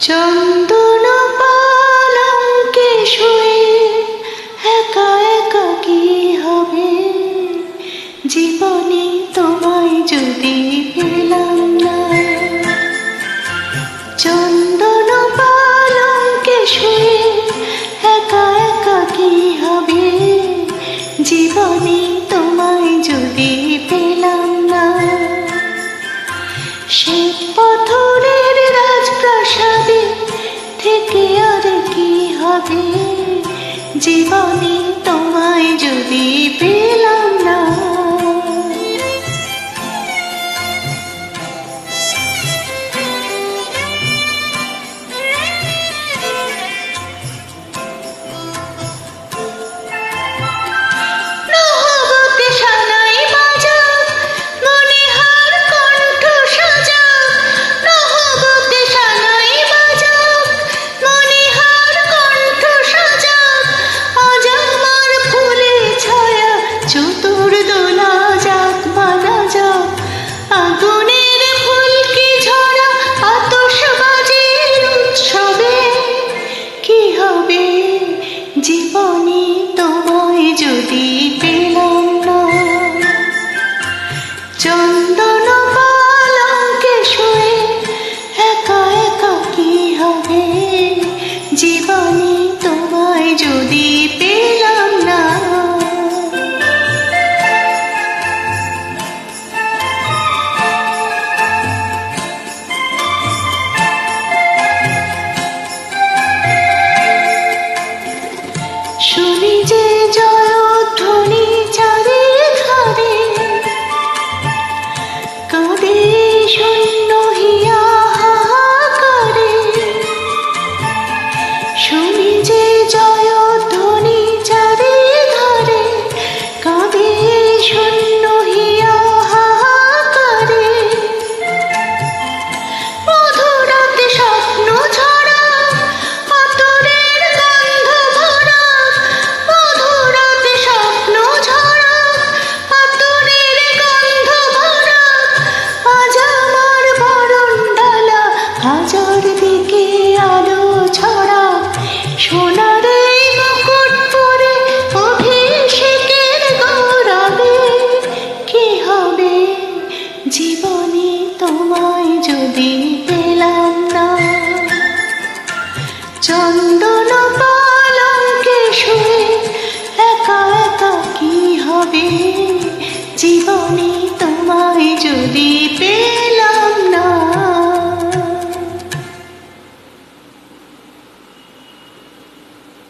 চন্দন পালঙ্কে শুয়ে একা একা কি হবে? জীবনে তোমায় যদি হবে জীবনে তোমায় যদি পেয়ে জীবনে তোমায় যদি হাজার দিকে আলো ছড়া সোনার মুকুট পরে হবে জীবনে তোমায় যদি পেলাম না? চল